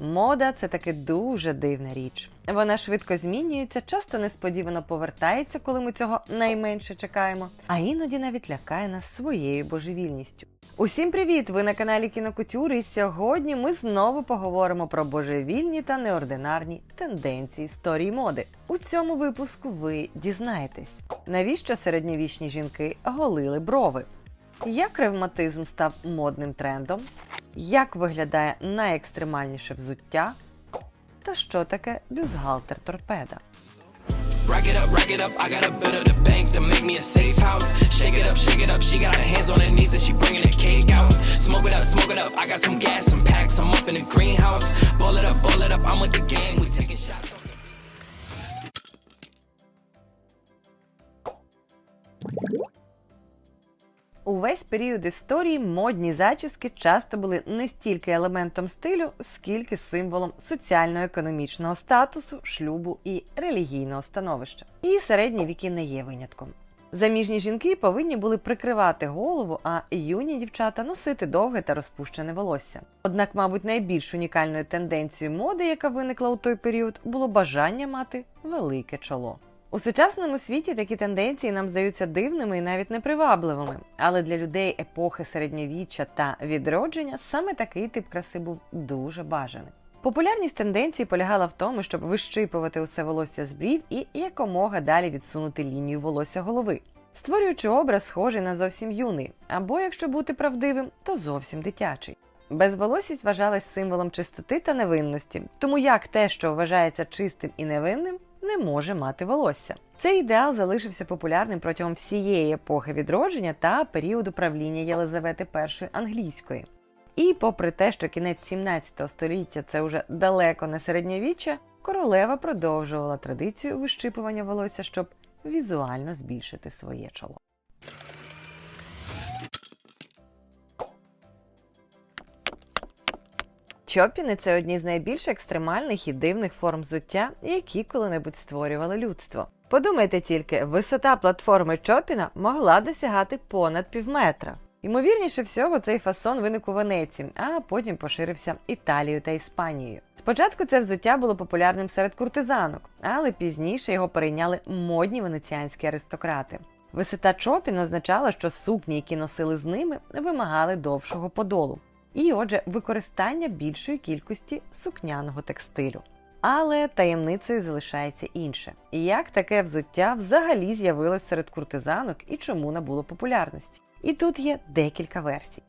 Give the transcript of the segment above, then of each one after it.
Мода це таки дуже дивна річ. Вона швидко змінюється, часто несподівано повертається, коли ми цього найменше чекаємо, а іноді навіть лякає нас своєю божевільністю. Усім привіт! Ви на каналі Кінокутюри, і сьогодні ми знову поговоримо про божевільні та неординарні тенденції історії моди. У цьому випуску ви дізнаєтесь, навіщо середньовічні жінки голили брови, як ревматизм став модним трендом, як виглядає найекстремальніше взуття, та що таке бюстгальтер торпеда. Up, up. I Увесь період історії модні зачіски часто були не стільки елементом стилю, скільки символом соціально-економічного статусу, шлюбу і релігійного становища. І середні віки не є винятком. Заміжні жінки повинні були прикривати голову, а юні дівчата носити довге та розпущене волосся. Однак, мабуть, найбільш унікальною тенденцією моди, яка виникла у той період, було бажання мати велике чоло. У сучасному світі такі тенденції нам здаються дивними і навіть непривабливими, але для людей епохи середньовіччя та відродження саме такий тип краси був дуже бажаний. Популярність тенденції полягала в тому, щоб вищипувати усе волосся з брів і якомога далі відсунути лінію волосся голови, створюючи образ, схожий на зовсім юний, або, якщо бути правдивим, то зовсім дитячий. Безволосість вважалась символом чистоти та невинності, тому як те, що вважається чистим і невинним, не може мати волосся. Цей ідеал залишився популярним протягом всієї епохи відродження та періоду правління Єлизавети І англійської. І попри те, що кінець 17 століття це вже далеко не середньовіччя, королева продовжувала традицію вищипування волосся, щоб візуально збільшити своє чоло. Чопіни це одні з найбільш екстремальних і дивних форм взуття, які коли-небудь створювали людство. Подумайте тільки, висота платформи Чопіна могла досягати понад півметра. Ймовірніше всього, цей фасон виник у Венеції, а потім поширився Італією та Іспанією. Спочатку це взуття було популярним серед куртизанок, але пізніше його перейняли модні венеціанські аристократи. Висота чопін означала, що сукні, які носили з ними, вимагали довшого подолу і, отже, використання більшої кількості сукняного текстилю. Але таємницею залишається інше. Як таке взуття взагалі з'явилось серед куртизанок і чому набуло популярності? І тут є декілька версій.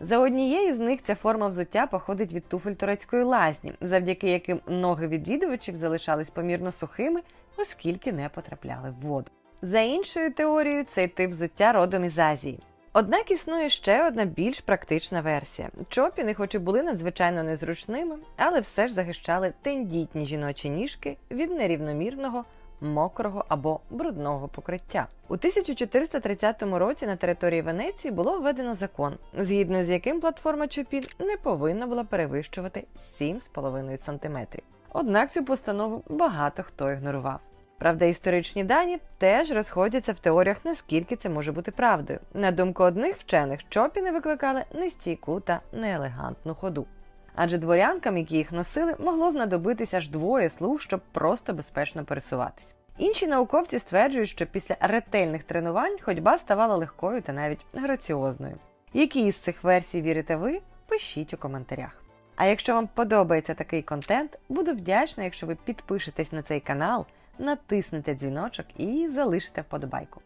За однією з них ця форма взуття походить від туфель турецької лазні, завдяки яким ноги відвідувачів залишались помірно сухими, оскільки не потрапляли в воду. За іншою теорією, цей тип взуття родом із Азії. Однак існує ще одна більш практична версія. Чопіни, хоч і були надзвичайно незручними, але все ж захищали тендітні жіночі ніжки від нерівномірного, мокрого або брудного покриття. У 1430 році на території Венеції було введено закон, згідно з яким платформа чопін не повинна була перевищувати 7,5 см. Однак цю постанову багато хто ігнорував. Правда, історичні дані теж розходяться в теоріях, наскільки це може бути правдою. На думку одних вчених, чопіни викликали нестійку та неелегантну ходу. Адже дворянкам, які їх носили, могло знадобитися аж двоє слуг, щоб просто безпечно пересуватись. Інші науковці стверджують, що після ретельних тренувань ходьба ставала легкою та навіть граціозною. Які із цих версій вірите ви? Пишіть у коментарях. А якщо вам подобається такий контент, буду вдячна, якщо ви підпишетесь на цей канал, натиснете дзвіночок і залишите вподобайку.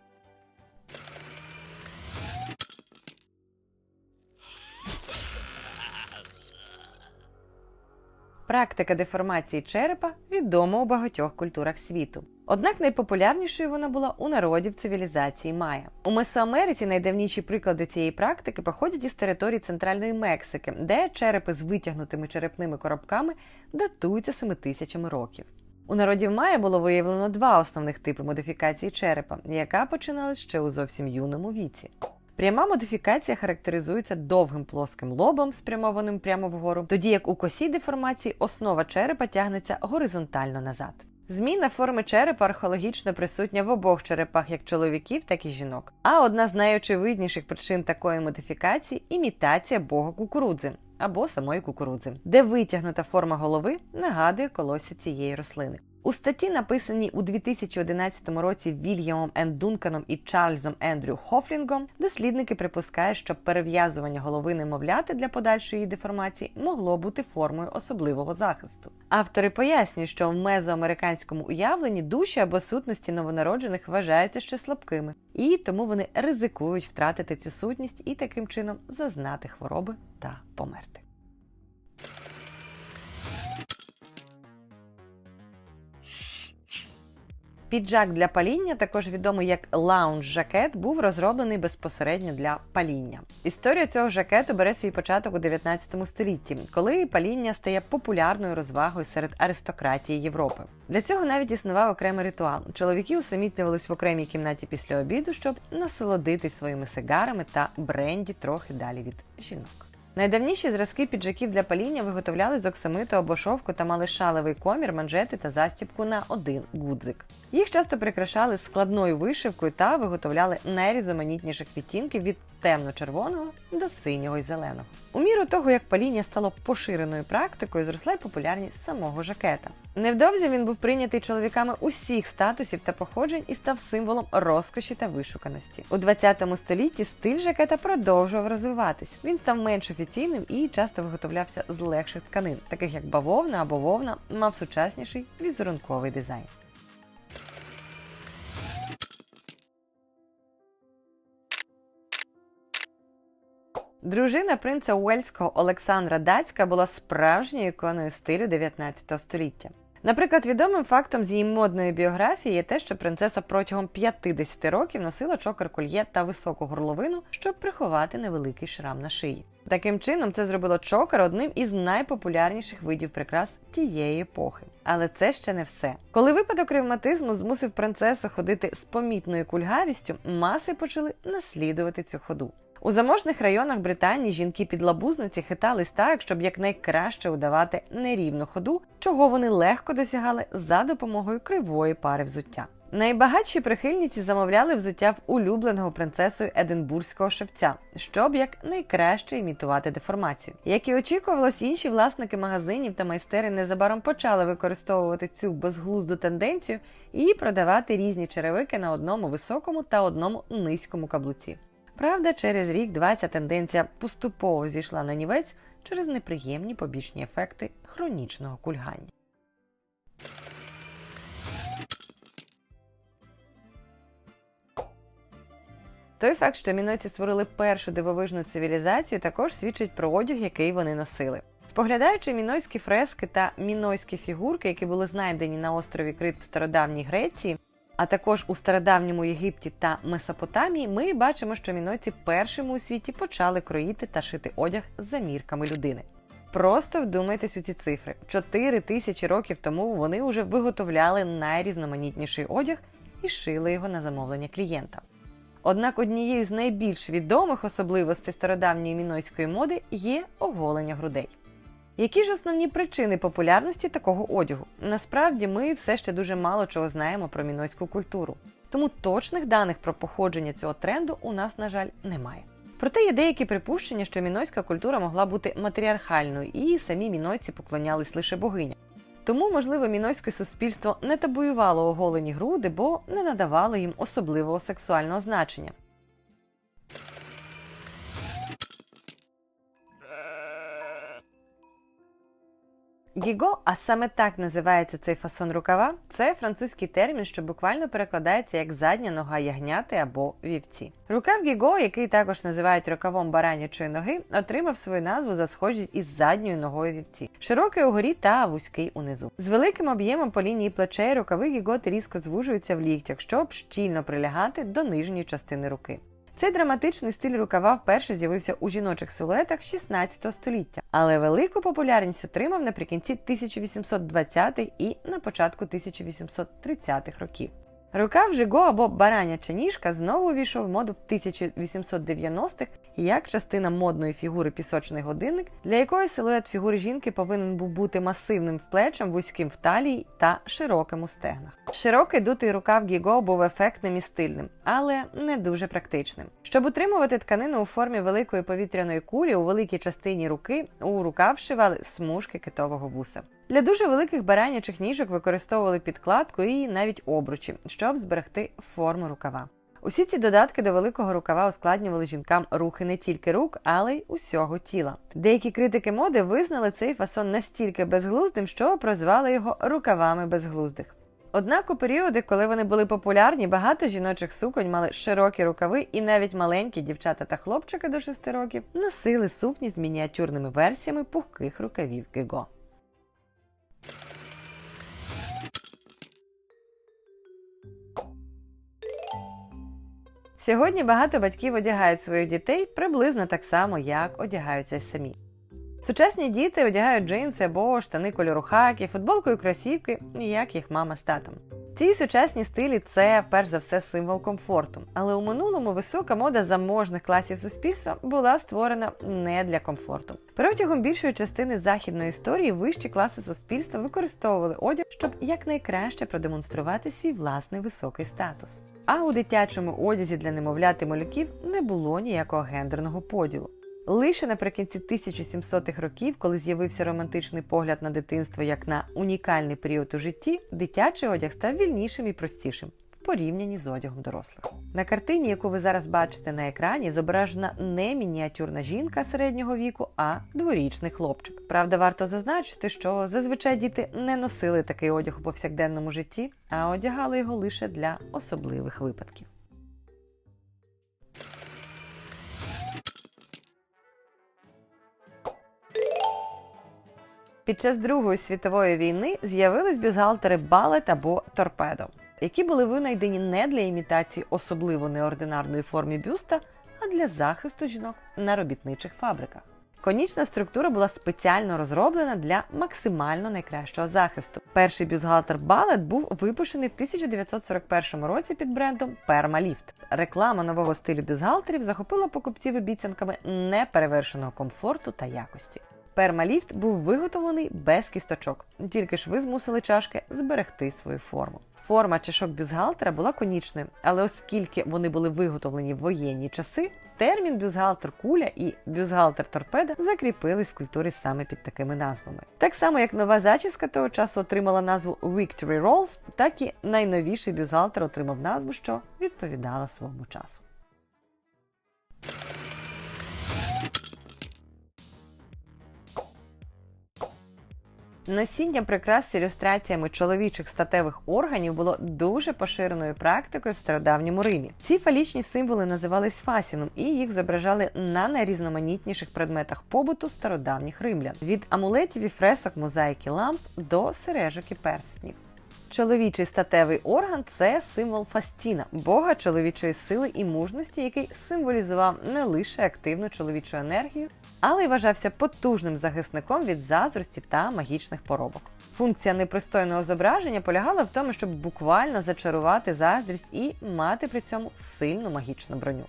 Практика деформації черепа відома у багатьох культурах світу. Однак найпопулярнішою вона була у народів цивілізації Майя. У Месоамериці найдавніші приклади цієї практики походять із території Центральної Мексики, де черепи з витягнутими черепними коробками датуються 7 тисячами років. У народів Майя було виявлено два основних типи модифікації черепа, яка починалась ще у зовсім юному віці. Пряма модифікація характеризується довгим плоским лобом, спрямованим прямо вгору, тоді як у косій деформації основа черепа тягнеться горизонтально назад. Зміна форми черепа археологічно присутня в обох черепах як чоловіків, так і жінок. А одна з найочевидніших причин такої модифікації імітація бога кукурудзи або самої кукурудзи, де витягнута форма голови нагадує колосся цієї рослини. У статті, написаній у 2011 році Вільямом Ен Дунканом і Чарльзом Ендрю Хофлінгом, дослідники припускають, що перев'язування голови немовляти для подальшої деформації могло бути формою особливого захисту. Автори пояснюють, що в мезоамериканському уявленні душі або сутності новонароджених вважаються ще слабкими, і тому вони ризикують втратити цю сутність і таким чином зазнати хвороби та померти. Піджак для паління, також відомий як лаунж-жакет, був розроблений безпосередньо для паління. Історія цього жакету бере свій початок у 19 столітті, коли паління стає популярною розвагою серед аристократії Європи. Для цього навіть існував окремий ритуал. Чоловіки усамітнювались в окремій кімнаті після обіду, щоб насолодитись своїми сигарами та бренді трохи далі від жінок. Найдавніші зразки піджаків для паління виготовляли з оксамиту або шовку та мали шалевий комір, манжети та застібку на один гудзик. Їх часто прикрашали складною вишивкою та виготовляли найрізноманітніших відтінків від темно-червоного до синього й зеленого. У міру того, як паління стало поширеною практикою, зросла й популярність самого жакета. Невдовзі він був прийнятий чоловіками усіх статусів та походжень і став символом розкоші та вишуканості. У 20 столітті стиль жакета продовжував розвиватись. Він став менш офіційним і часто виготовлявся з легших тканин, таких як бавовна або вовна, мав сучасніший візерунковий дизайн. Дружина принца Уельського Олександра Дацька була справжньою іконою стилю 19 століття. Наприклад, відомим фактом з її модної біографії є те, що принцеса протягом 50 років носила чокер кольє та високу горловину, щоб приховати невеликий шрам на шиї. Таким чином, це зробило чокер одним із найпопулярніших видів прикрас тієї епохи. Але це ще не все. Коли випадок ревматизму змусив принцесу ходити з помітною кульгавістю, маси почали наслідувати цю ходу. У заможних районах Британії жінки підлабузниці хитались так, щоб якнайкраще удавати нерівну ходу, чого вони легко досягали за допомогою кривої пари взуття. Найбагатші прихильниці замовляли взуття в улюбленого принцесою Единбурзького шевця, щоб як найкраще імітувати деформацію. Як і очікувалось, інші власники магазинів та майстерень незабаром почали використовувати цю безглузду тенденцію і продавати різні черевики на одному високому та одному низькому каблуці. Правда, через рік-два ця тенденція поступово зійшла на нівець через неприємні побічні ефекти хронічного кульгання. Той факт, що мінойці створили першу дивовижну цивілізацію, також свідчить про одяг, який вони носили. Споглядаючи мінойські фрески та мінойські фігурки, які були знайдені на острові Крит в стародавній Греції, а також у стародавньому Єгипті та Месопотамії, ми бачимо, що мінойці першими у світі почали кроїти та шити одяг за мірками людини. Просто вдумайтесь у ці цифри: 4 тисячі років тому вони вже виготовляли найрізноманітніший одяг і шили його на замовлення клієнта. Однак однією з найбільш відомих особливостей стародавньої мінойської моди є оголення грудей. Які ж основні причини популярності такого одягу? Насправді ми все ще дуже мало чого знаємо про мінойську культуру, тому точних даних про походження цього тренду у нас, на жаль, немає. Проте є деякі припущення, що мінойська культура могла бути матріархальною, і самі мінойці поклонялись лише богиням. Тому, можливо, мінойське суспільство не табуювало оголені груди, бо не надавало їм особливого сексуального значення. Гіго, а саме так називається цей фасон рукава, це французький термін, що буквально перекладається як задня нога ягняти або вівці. Рукав гіго, який також називають рукавом баранячої ноги, отримав свою назву за схожість із задньою ногою вівці, широкий угорі та вузький унизу. З великим об'ємом по лінії плечей рукави гіготи різко звужуються в ліктях, щоб щільно прилягати до нижньої частини руки. Цей драматичний стиль рукава вперше з'явився у жіночих силуетах 16 століття, але велику популярність отримав наприкінці 1820-х і на початку 1830-х років. Рукав жиго або бараняча ніжка знову увійшов в моду в 1890-х як частина модної фігури пісочний годинник, для якої силует фігури жінки повинен був бути масивним в плечем, вузьким в талії та широким у стегнах. Широкий дутий рукав гіго був ефектним і стильним, але не дуже практичним. Щоб утримувати тканину у формі великої повітряної кулі у великій частині руки, у рукав вшивали смужки китового вуса. Для дуже великих баранячих ніжок використовували підкладку і навіть обручі, щоб зберегти форму рукава. Усі ці додатки до великого рукава ускладнювали жінкам рухи не тільки рук, але й усього тіла. Деякі критики моди визнали цей фасон настільки безглуздим, що прозвали його рукавами безглуздих. Однак у періоди, коли вони були популярні, багато жіночих суконь мали широкі рукави, і навіть маленькі дівчата та хлопчики до 6 років носили сукні з мініатюрними версіями пухких рукавів гего. Сьогодні багато батьків одягають своїх дітей приблизно так само, як одягаються самі. Сучасні діти одягають джинси або штани кольору хакі, футболку і кросівки, як їх мама з татом. Ці сучасні стилі це перш за все символ комфорту. Але у минулому висока мода заможних класів суспільства була створена не для комфорту. Протягом більшої частини західної історії вищі класи суспільства використовували одяг, щоб якнайкраще продемонструвати свій власний високий статус. А у дитячому одязі для немовлят і малюків не було ніякого гендерного поділу. Лише наприкінці 1700-х років, коли з'явився романтичний погляд на дитинство як на унікальний період у житті, дитячий одяг став вільнішим і простішим порівнянні з одягом дорослих. На картині, яку ви зараз бачите на екрані, зображена не мініатюрна жінка середнього віку, а дворічний хлопчик. Правда, варто зазначити, що зазвичай діти не носили такий одяг у повсякденному житті, а одягали його лише для особливих випадків. Під час Другої світової війни з'явились бюстгальтери балет або торпедо, які були винайдені не для імітації особливо неординарної форми бюста, а для захисту жінок на робітничих фабриках. Конічна структура була спеціально розроблена для максимально найкращого захисту. Перший бюстгальтер балет був випущений в 1941 році під брендом Permalift. Реклама нового стилю бюстгальтерів захопила покупців обіцянками неперевершеного комфорту та якості. Пермаліфт був виготовлений без кісточок, тільки ж ви змусили чашки зберегти свою форму. Форма чашок бюстгальтера була конічною, але оскільки вони були виготовлені в воєнні часи, термін бюстгальтер куля і бюстгальтер торпеда закріпились в культурі саме під такими назвами. Так само, як нова зачіска того часу отримала назву Victory Rolls, так і найновіший бюстгальтер отримав назву, що відповідала своєму часу. Носіння прикрас з ілюстраціями чоловічих статевих органів було дуже поширеною практикою в стародавньому Римі. Ці фалічні символи називались фасіном, і їх зображали на найрізноманітніших предметах побуту стародавніх римлян від амулетів і фресок, мозаїки ламп до сережок і перснів. Чоловічий статевий орган це символ Фастіна, бога чоловічої сили і мужності, який символізував не лише активну чоловічу енергію, але й вважався потужним захисником від заздрості та магічних поробок. Функція непристойного зображення полягала в тому, щоб буквально зачарувати заздрість і мати при цьому сильну магічну броню.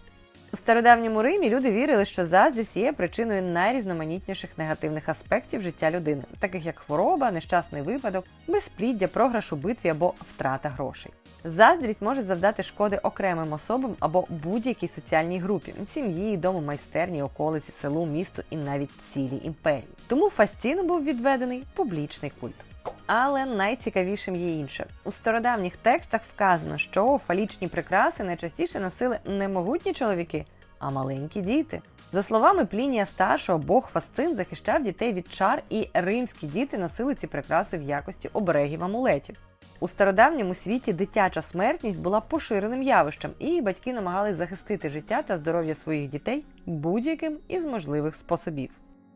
У стародавньому Римі люди вірили, що заздрість є причиною найрізноманітніших негативних аспектів життя людини, таких як хвороба, нещасний випадок, безпліддя, програш у битві або втрата грошей. Заздрість може завдати шкоди окремим особам або будь-якій соціальній групі сім'ї, дому, майстерні, околиці, селу, місту і навіть цілій імперії. Тому Фастіну був відведений публічний культ. Але найцікавішим є інше. У стародавніх текстах вказано, що фалічні прикраси найчастіше носили не могутні чоловіки, а маленькі діти. За словами Плінія старшого, Бог Фасцин захищав дітей від чар, і римські діти носили ці прикраси в якості оберегів амулетів. У стародавньому світі дитяча смертність була поширеним явищем, і батьки намагались захистити життя та здоров'я своїх дітей будь-яким із можливих способів.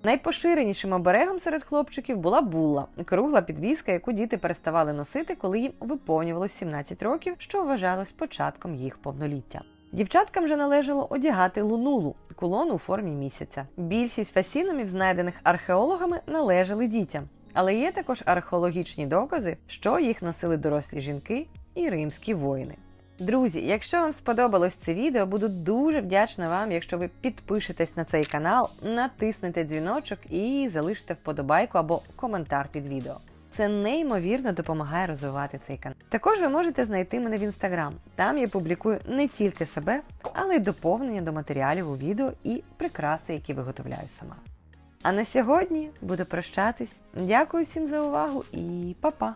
Найпоширенішим оберегом серед хлопчиків була булла кругла підвіска, яку діти переставали носити, коли їм виповнювалось 17 років, що вважалось початком їх повноліття. Дівчаткам же належало одягати лунулу кулон у формі місяця. Більшість фасінумів, знайдених археологами, належали дітям, але є також археологічні докази, що їх носили дорослі жінки і римські воїни. Друзі, якщо вам сподобалось це відео, буду дуже вдячна вам, якщо ви підпишетесь на цей канал, натиснете дзвіночок і залишите вподобайку або коментар під відео. Це неймовірно допомагає розвивати цей канал. Також ви можете знайти мене в інстаграм. Там я публікую не тільки себе, але й доповнення до матеріалів у відео і прикраси, які виготовляю сама. А на сьогодні буду прощатись. Дякую всім за увагу і па-па!